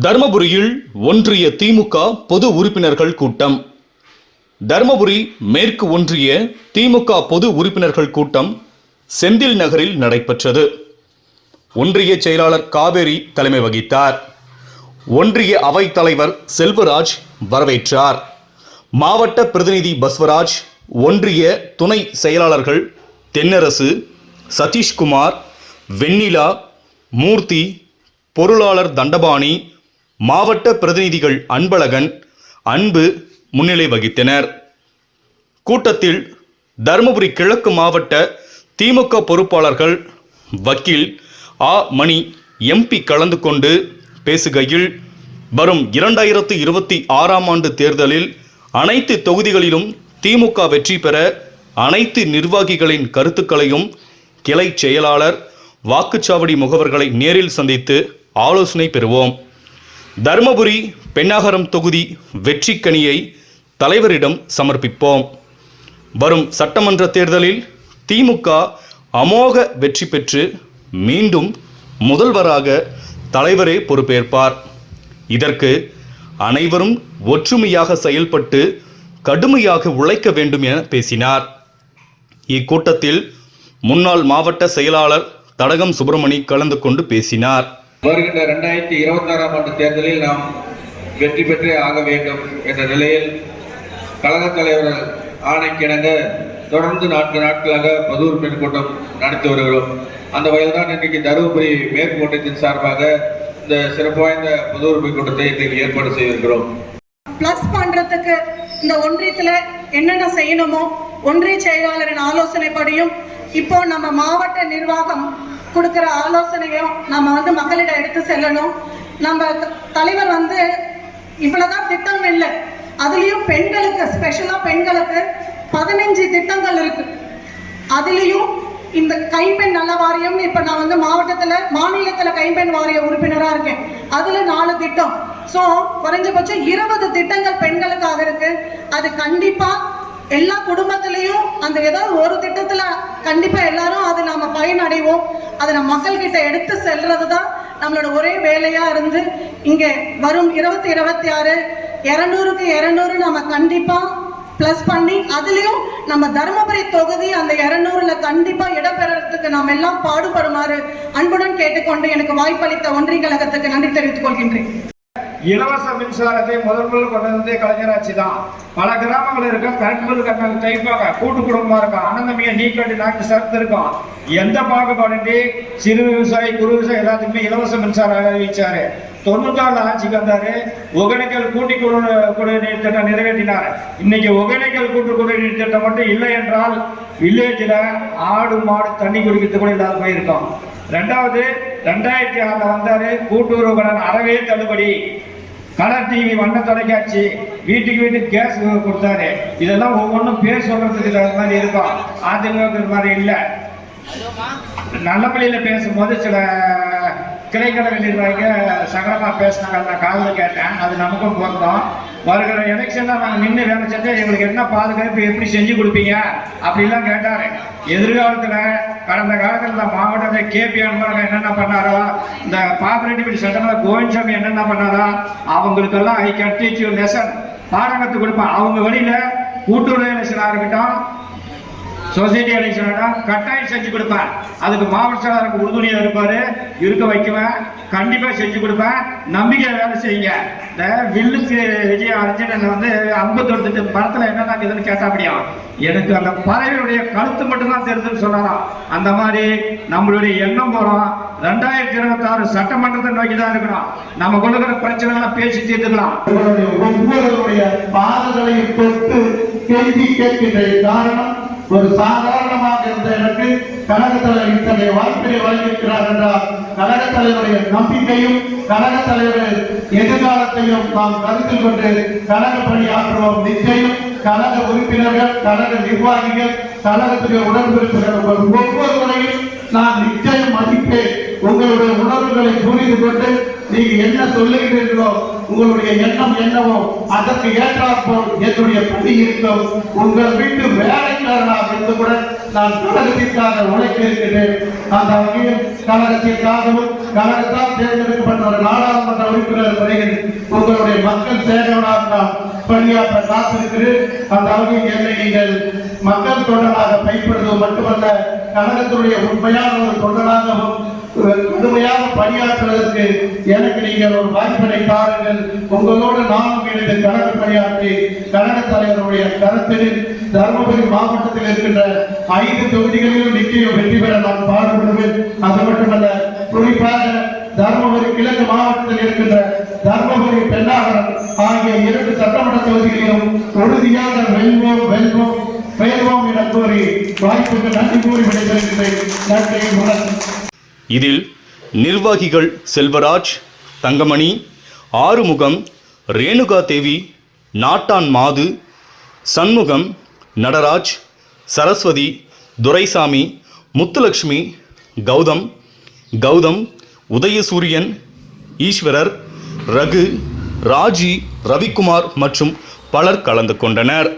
தர்மபுரியில் ஒன்றிய திமுக பொது உறுப்பினர்கள் கூட்டம். தர்மபுரி மேற்கு ஒன்றிய திமுக பொது உறுப்பினர்கள் கூட்டம் செந்தில் நகரில் நடைபெற்றது. ஒன்றிய செயலாளர் காவேரி தலைமை வகித்தார். ஒன்றிய அவைத் தலைவர் செல்வராஜ் வரவேற்றார். மாவட்ட பிரதிநிதி பஸ்வராஜ் ஒன்றிய துணை செயலாளர்கள் தென்னரசு சதீஷ்குமார் வெண்ணிலா மூர்த்தி பொருளாளர் தண்டபாணி மாவட்ட பிரதிநிதிகள் அன்பழகன் அன்பு முன்னிலை வகித்தனர். கூட்டத்தில் தருமபுரி கிழக்கு மாவட்ட திமுக பொறுப்பாளர்கள் வக்கீல் ஆ. மணி எம்பி கலந்து கொண்டு பேசுகையில் வரும் இரண்டாயிரத்து இருபத்தி ஆறாம் ஆண்டு தேர்தலில் அனைத்து தொகுதிகளிலும் திமுக வெற்றி பெற அனைத்து நிர்வாகிகளின் கருத்துக்களையும் கிளை செயலாளர் வாக்குச்சாவடி முகவர்களை நேரில் சந்தித்து ஆலோசனை பெறுவோம். தருமபுரி பெண்ணாகரம் தொகுதி வெற்றிக்கனியை தலைவரிடம் சமர்ப்பிப்போம். வரும் சட்டமன்ற தேர்தலில் திமுக அமோக வெற்றி பெற்று மீண்டும் முதல்வராக தலைவரே பொறுப்பேற்பார். இதற்கு அனைவரும் ஒற்றுமையாக செயல்பட்டு கடுமையாக உழைக்க வேண்டும் என பேசினார். இக்கூட்டத்தில் முன்னாள் மாவட்ட செயலாளர் தடகம் சுப்பிரமணி கலந்து கொண்டு பேசினார். வருகின்ற ரெண்டாயிரத்தி இருபத்தாறாம் ஆண்டு தேர்தலில் நாம் வெற்றி பெற்றே ஆக வேண்டும் என்ற நிலையில் கழகத் தலைவர் ஆணைக்கிணங்க தொடர்ந்து நான்கு நாட்களாக பொது உறுப்பினர் கூட்டம் நடத்தி வருகிறோம். அந்த வகையில் தான் இன்றைக்கு தருமபுரி மேற்கு மண்டலத்தின் சார்பாக இந்த சிறப்பு வாய்ந்த பொது உறுப்பினர் கூட்டத்தை இன்றைக்கு ஏற்பாடு செய்திருக்கிறோம். ப்ளஸ் பண்றதுக்கு இந்த ஒன்றியத்துல என்னென்ன செய்யணுமோ ஒன்றிய செயலாளரின் ஆலோசனைப்படியும் இப்போ நம்ம மாவட்ட நிர்வாகம் கொடுக்குற ஆலோசனையும் நம்ம வந்து மக்களிடம் எடுத்து செல்லணும். நம்ம தலைவர் வந்து இவ்வளோதான் திட்டம் இல்லை. அதுலேயும் பெண்களுக்கு ஸ்பெஷலாக பெண்களுக்கு பதினஞ்சு திட்டங்கள் இருக்கு. அதுலேயும் இந்த கைம்பெண் நல வாரியம் இப்போ நான் வந்து மாவட்டத்தில் மாநிலத்தில் கைம்பெண் வாரிய உறுப்பினராக இருக்கேன். அதில் நாலு திட்டம். ஸோ குறைஞ்சபட்சம் இருபது திட்டங்கள் பெண்களுக்காக இருக்கு. அது கண்டிப்பாக எல்லா குடும்பத்திலையும் அந்த ஏதாவது ஒரு திட்டத்துல கண்டிப்பா எல்லாரும் அது நாம பயனடைவோம். அதை நம்ம மக்கள் கிட்ட எடுத்து செல்றது தான் நம்மளோட ஒரே வேலையா இருந்து இங்க வரும் இருபத்தி இருபத்தி ஆறு இரநூறுக்கு இரநூறு நம்ம கண்டிப்பா ப்ளஸ் பண்ணி அதுலேயும் நம்ம தருமபுரி தொகுதி அந்த இரநூறில் கண்டிப்பா இடம்பெறத்துக்கு நாம் எல்லாம் பாடுபடுமாறு அன்புடன் கேட்டுக்கொண்டு எனக்கு வாய்ப்பளித்த ஒன்றிய கழகத்துக்கு நன்றி தெரிவித்துக் கொள்கின்றேன். இலவச மின்சாரத்தை முதல் முதல் கொண்டு வந்தே கலைஞராட்சி தான். பல கிராமங்கள் இருக்க கரண்ட் பில் கட்டின தைப்பாங்க கூட்டு குடும்பமா இருக்கும் அனந்தமிய நீக்கடி நாட்டு சரத்து இருக்கும். எந்த பாகுபாடின்றி சிறு விவசாயி குறு விவசாயி எல்லாத்துக்குமே இலவச மின்சாரம் அறிவிச்சாரு. தொண்ணூத்தாறு ஆட்சிக்கு வந்தாரு. ஒகேனக்கல் கூட்டி குடி குடிநீர் திட்டம் நிறைவேற்றினார். இன்னைக்கு ஒகேனக்கல் கூட்டு குடிநீர் திட்டம் மட்டும் இல்லை என்றால் வில்லேஜில் ஆடு மாடு தண்ணி குடிக்கிறது கூட இல்லாத போயிருக்கோம். ரெண்டாவது ரெண்டாயிரத்தி ஆறுல வந்தாரு. கூட்டுறவு கடன் அறவே தள்ளுபடி. கலர் டிவி வண்ண தொலைக்காட்சி வீட்டுக்கு வீட்டுக்கு கேஸ் கொடுத்தாரு. இதெல்லாம் ஒவ்வொன்றும் பேர் சொல்றதுக்கு தகுந்த மாதிரி இருக்கும் அதிமுக மாதிரி இல்லை. நல்லபடியில் பேசும்போது சில கிளைக்கழக நிர்வாகிகள் சகலமா பேசினாங்க நான் காதல் கேட்டேன். அது நமக்கும் பொருந்தோம். வருகிற எலெக்ஷன்ல நாங்கள் நின்று வேலை செஞ்சா எங்களுக்கு என்ன பாதுகாப்பு எப்படி செஞ்சு கொடுப்பீங்க? அப்படிலாம் கேட்டாரு. எதிர்காலத்துல கடந்த காலத்துல இந்த மாவட்டத்தை கேபி அன்பழகன் என்னென்ன பண்ணாரோ இந்த பாப்பரெட்டிப்பட்டி சட்டமன்ற கோவிந்தசாமி என்னென்ன பண்ணாரோ அவங்களுக்கெல்லாம் I can teach you lesson பாடம் கற்றுக் கொடுப்பேன் அவங்க வழியில கூட்டுறவு எலெக்ஷனாக இருக்கட்டும் சொசைட்டி எலெக்ஷனா கட்டாயம் செஞ்சு கொடுப்பேன் அதுக்கு மாவட்ட செயலாளருக்கு உறுதுணையாக இருப்பாரு. இருக்க வைக்குவேன். கண்டிப்பா செஞ்சு கொடுப்பேன் நம்பிக்கை வேலை செய்யுங்க. இந்த வில்லுக்கு விஜய் அர்ஜுனன் வந்து அம்பு தொடுத்துட்டு படத்துல என்னென்ன இதுன்னு கேட்டா முடியும் எனக்கு அந்த பறவையுடைய கழுத்து மட்டும்தான் தெரியுதுன்னு சொன்னாராம். அந்த மாதிரி நம்மளுடைய எண்ணம் போறோம். ரெண்டாயிரத்தி இருபத்தி ஆறு சட்டமன்றத்தை நோக்கி தான் இருக்கிறோம். நம்ம கொள்ளுகிற பிரச்சனை பேசி தீர்த்துக்கலாம். உங்களுடைய ஒவ்வொருவருடைய பாதங்களையும் தொட்டு கேள்வி கேட்கின்ற காரணம் ஒரு சாதாரணமாக இருந்த எனக்கு கழக தலைவர் இத்தகைய வாய்ப்பினை வழங்கியிருக்கிறார் என்றால் கழக தலைவருடைய நம்பிக்கையும் கழக தலைவர் எதிர்காலத்தையும் நாம் கருத்தில் கொண்டு கழக பணியாற்றுவோம் நிச்சயம் கழக உறுப்பினர்கள் கழக நிர்வாகிகள் கழகத்துடைய உடன்பிறப்புகள் ஒவ்வொரு முறையும் நான் நிச்சயம் மதிப்பேன். உங்களுடைய உணர்வுகளை புரிந்து கொண்டு நீங்க என்ன சொல்லுகிறீர்களோ உங்களுடைய எண்ணம் என்னவோ அதற்கு ஏற்றாற்போல் என்னுடைய பணி இருக்கும். உங்கள் வீட்டு வேலைக்காரனாக இருந்து கூட நான் கழகத்திற்காக உழைக்க இருக்கின்றேன் அந்த வகையில் கழகத்திற்காகவும் கழகத்தால் தேர்ந்தெடுக்கப்பட்ட ஒரு நாடாளுமன்ற உறுப்பினர் முறையில் உங்களுடைய மக்கள் சேவையாக நான் பணியாற்ற காத்திருக்கிறேன். அந்த வகையில் என்னை நீங்கள் மக்கள் தொண்டனாக பயன்படுத்துவது மட்டுமல்ல கழகத்தினுடைய உண்மையான ஒரு தொண்டனாகவும் கடுமையாக பணியாற்றுவதற்கு எனக்கு நீங்கள் ஒரு வாய்ப்பினை தாருங்கள். உங்களோடு நானும் இணைந்து கழக பணியாற்றி கழக தலைவருடைய கருத்தில் தருமபுரி மாவட்டத்தில் இருக்கின்ற ஐந்து தொகுதிகளிலும் நிச்சயம் வெற்றி பெற நான் பாடுபடுவேன். அது மட்டுமல்ல குறிப்பாக தருமபுரி கிழக்கு மாவட்டத்தில் இருக்கின்ற தருமபுரி பெண்ணாகரம் ஆகிய இரண்டு சட்டமன்ற தொகுதிகளிலும் உறுதியாக வெல்வோம் வெல்வோம். வாய்ப்புக்கு நன்றி கூறி விடைபெறுகின்றேன் இதில் நிர்வாகிகள் செல்வராஜ் தங்கமணி ஆறுமுகம் ரேணுகா தேவி நாட்டான் மாது சண்முகம் நடராஜ் சரஸ்வதி துரைசாமி முத்துலக்ஷ்மி கௌதம் கௌதம் உதயசூரியன் ஈஸ்வரர் ரகு ராஜி ரவிக்குமார் மற்றும் பலர் கலந்து கொண்டனர்.